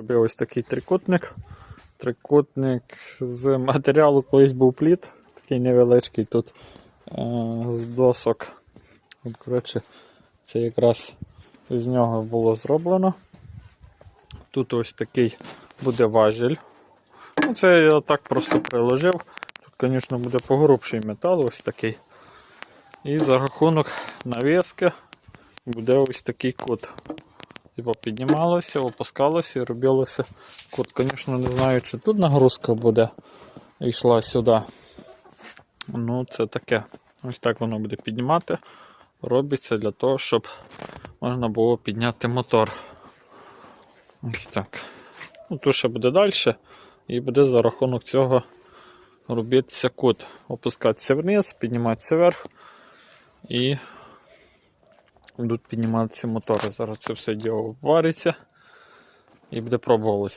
Робив ось такий трикутник. Трикутник з матеріалу колись був плід, такий невеличкий тут е, з досок. От, коротше, це якраз з нього було зроблено. Тут ось такий буде важіль. Ну, це я так просто приложив. Тут, звісно, буде погрубший метал, ось такий. І за рахунок навіски буде ось такий кут. Типа піднімалося, опускалося і робилося кут. Звісно, не знаю, чи тут нагрузка буде йшла сюди. Ну, це таке. Ось так воно буде піднімати. Робиться для того, щоб можна було підняти мотор. Ось так. Ну, ще буде далі. І буде за рахунок цього робитися кут. Опускатися вниз, підніматися вверх. І будуть підніматися мотори. Зараз це все діло вариться і буде пробувалося.